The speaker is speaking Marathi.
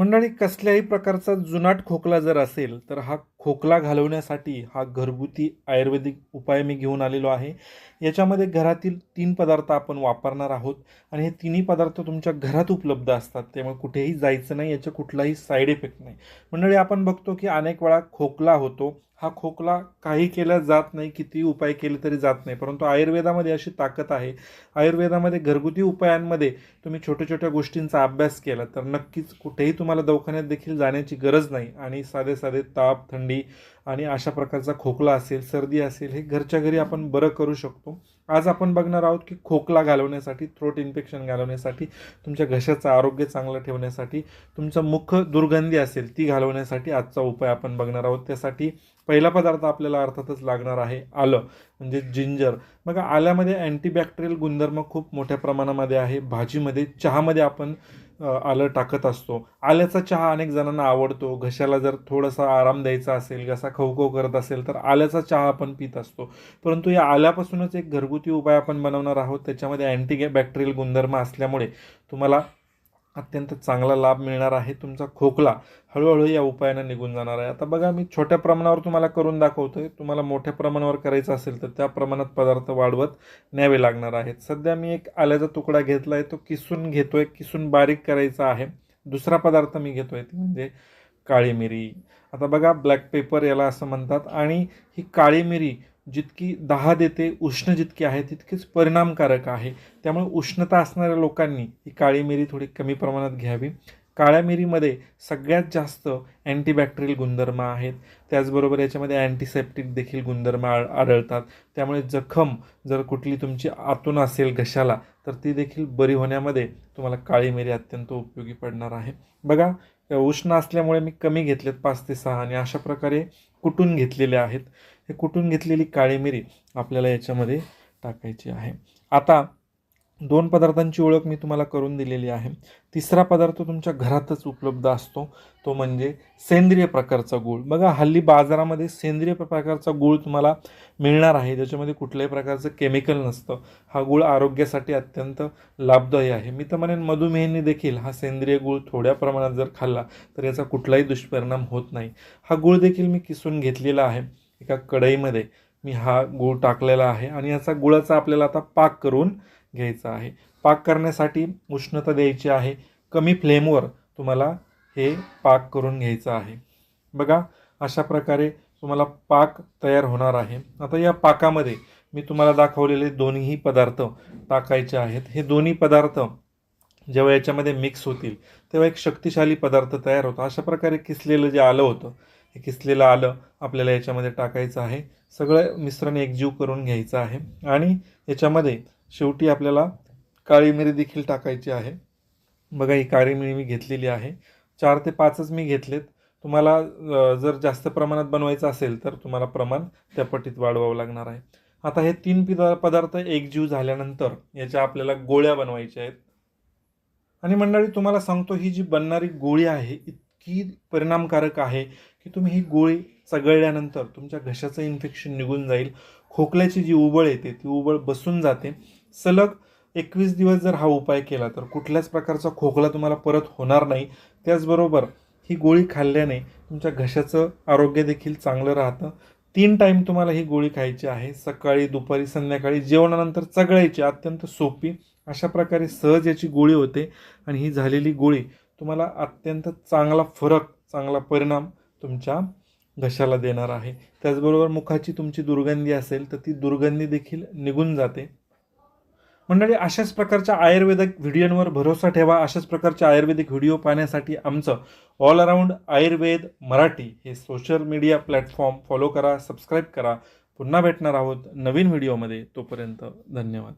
मंडळी कसल्याही प्रकारचा जुनाट खोकला जर असेल तर हा खोकला घालवण्यासाठी हा घरगुती आयुर्वेदिक उपाय मी घेऊन आलेलो आहे. याच्यामध्ये घरातील तीन पदार्थ आपण वापरणार आहोत आणि हे तिन्ही पदार्थ तुमच्या घरात उपलब्ध असतात. त्यामुळे कुठेही जायचं नाही याचा कुठलाही साईड इफेक्ट नाही. मंडळी आपण बघतो की अनेक वेळा खोकला होतो. हा खोकला काही केला जात नाही किती उपाय केले तरी जात नाही. परंतु आयुर्वेदामध्ये अशी ताकद आहे. आयुर्वेदामध्ये घरगुती उपायांमध्ये तुम्ही छोट्या छोट्या गोष्टींचा अभ्यास केला तर नक्कीच कुठेही तुम्हाला दवाखान्यात देखील जाण्याची गरज नाही आणि साधे साधे ताप थंडी आणि अशा प्रकारचा खोकला असेल सर्दी असेल हे घरच्या घरी आपण बरं करू शकतो. आज आपण बघणार आहोत की खोकला घालवण्यासाठी थ्रोट इन्फेक्शन घालवण्यासाठी तुमच्या घशाचं आरोग्य चांगलं ठेवण्यासाठी तुमचं मुख दुर्गंधी असेल ती घालवण्यासाठी आजचा उपाय आपण बघणार आहोत. त्यासाठी पहिला पदार्थ आपल्याला अर्थातच लागणार आहे आलं म्हणजे जिंजर. मग आल्यामध्ये अँटीबॅक्टेरियल गुणधर्म खूप मोठ्या प्रमाणामध्ये आहे. भाजीमध्ये चहामध्ये आपण आलं टाकत असतो. आल्याचा चहा अनेक जणांना आवडतो. घशाला जर थोडासा आराम द्यायचा असेल घसा खवखव करत असेल तर आल्याचा चहा आपण पित असतो. परंतु या आल्यापासूनच एक घरगुती उपाय आपण बनवणार आहोत. त्याच्यामध्ये अँटी बॅक्टेरियल गुणधर्म असल्यामुळे तुम्हाला अत्यंत चांगला लाभ मिळणार आहे तुमचा खोकला. हळूहळू या उपायानं निघून जाणार आहे. आता बघा मी छोट्या प्रमाणावर तुम्हाला करून दाखवतोय. तुम्हाला मोठ्या प्रमाणावर करायचं असेल तर त्या प्रमाणात पदार्थ वाढवत न्यावे लागणार आहेत. सध्या मी एक आल्याचा तुकडा घेतला आहे तो किसून घेतो आहे किसून बारीक करायचा आहे. दुसरा पदार्थ मी घेतो आहे ती म्हणजे काळी मिरी. आता बघा ब्लॅक पेपर याला असं म्हणतात. आणि ही काळी मिरी जितकी दहा देते उष्ण जितकी आहे तितकीच परिणामकारक आहे. त्यामुळे उष्णता असणाऱ्या लोकांनी ही काळी मिरी थोडी कमी प्रमाणात घ्यावी. काळ्या मिरीमध्ये सगळ्यात जास्त अँटीबॅक्टेरियल गुणधर्म आहेत. त्याचबरोबर याच्यामध्ये अँटीसेप्टिक देखील गुणधर्म आढ आढळतात. त्यामुळे जखम जर कुठली तुमची आतून असेल घशाला तर ती देखील बरी होण्यामध्ये तुम्हाला काळी मिरी अत्यंत उपयोगी पडणार आहे. बघा उष्ण असल्यामुळे मी कमी घेतलेत पाच ते सहा आणि अशा प्रकारे कुटून घेतलेले आहेत. हे कुठून घेतलेली काळी मिरी आपल्याला याच्यामध्ये टाकायची आहे. आता दोन पदार्थांची ओळख मी तुम्हाला करून दिलेली आहे. तिसरा पदार्थ तुमच्या घरातच उपलब्ध असतो. तो म्हणजे सेंद्रिय प्रकारचा गूळ. बघा हल्ली बाजारामध्ये सेंद्रिय प्रकारचा गूळ तुम्हाला मिळणार आहे. ज्याच्यामध्ये कुठल्याही प्रकारचं केमिकल नसतं. हा गूळ आरोग्यासाठी अत्यंत लाभदायी आहे. मी तर म्हणेन मधुमेहींनी देखील हा सेंद्रिय गूळ थोड्या प्रमाणात जर खाल्ला तर याचा कुठलाही दुष्परिणाम होत नाही. हा गूळ देखील मी किसून घेतलेला आहे. एका कढईमध्ये मी हा गूळ टाकलेला आहे आणि याचा गुळाचा आपल्याला आता पाक करून घ्यायचा आहे. पाक करण्यासाठी उष्णता द्यायची आहे. कमी फ्लेमवर तुम्हाला हे पाक करून घ्यायचं आहे. बघा अशा प्रकारे तुम्हाला पाक तयार होणार आहे. आता या पाकामध्ये मी तुम्हाला दाखवलेले दोन्ही पदार्थ टाकायचे आहेत. हे दोन्ही पदार्थ जेव्हा याच्यामध्ये मिक्स होतील तेव्हा एक शक्तिशाली पदार्थ तयार होतो. अशा प्रकारे किसलेलं जे आलं होतं हे किसलेलं आलं आपल्याला याच्यामध्ये टाकायचं आहे. सगळं मिश्रण एकजीव करून घ्यायचं आहे. आणि याच्यामध्ये शेवटी आपल्याला काळी मिरी देखील टाकायची आहे. बघा ही काळी मिरी मी घेतलेली आहे. चार ते पाचच मी घेतलेत. तुम्हाला जर जास्त प्रमाणात बनवायचं असेल तर तुम्हाला प्रमाण त्या पटीत वाढवावं लागणार आहे. आता हे तीन पिदा पदार्थ एकजीव झाल्यानंतर याच्या आपल्याला गोळ्या बनवायच्या आहेत. आणि मंडळी तुम्हाला सांगतो ही जी बनणारी गोळी आहे इतकी परिणामकारक आहे. की तुम्ही ही गोळी चगळल्यानंतर तुमच्या घशाचं इन्फेक्शन निघून जाईल. खोकल्याची जी उबळ येते ती उबळ बसून जाते. सलग एकवीस दिवस जर हा उपाय केला तर कुठल्याच प्रकारचा खोकला तुम्हाला परत होणार नाही. त्याचबरोबर ही गोळी खाल्ल्याने तुमच्या घशाचं आरोग्य देखील चांगलं राहतं. तीन टाईम तुम्हाला ही गोळी खायची आहे. सकाळी दुपारी संध्याकाळी जेवणानंतर चगळायची अत्यंत सोपी अशा प्रकारे सहज याची गोळी होते. आणि ही झालेली गोळी तुम्हाला अत्यंत चांगला फरक चांगला परिणाम तुमच्या घशाला देणार आहे. त्याचबरोबर मुखाची तुमची दुर्गंधी असेल तर ती दुर्गंधी देखील निघून जाते. मंडळी अशाच प्रकारच्या आयुर्वेदिक व्हिडिओंवर भरोसा ठेवा. अशाच प्रकारचे आयुर्वेदिक व्हिडिओ पाहण्यासाठी आमचं ऑल अराऊंड आयुर्वेद मराठी हे सोशल मीडिया प्लॅटफॉर्म फॉलो करा सबस्क्राईब करा. पुन्हा भेटणार आहोत नवीन व्हिडिओमध्ये. तोपर्यंत धन्यवाद.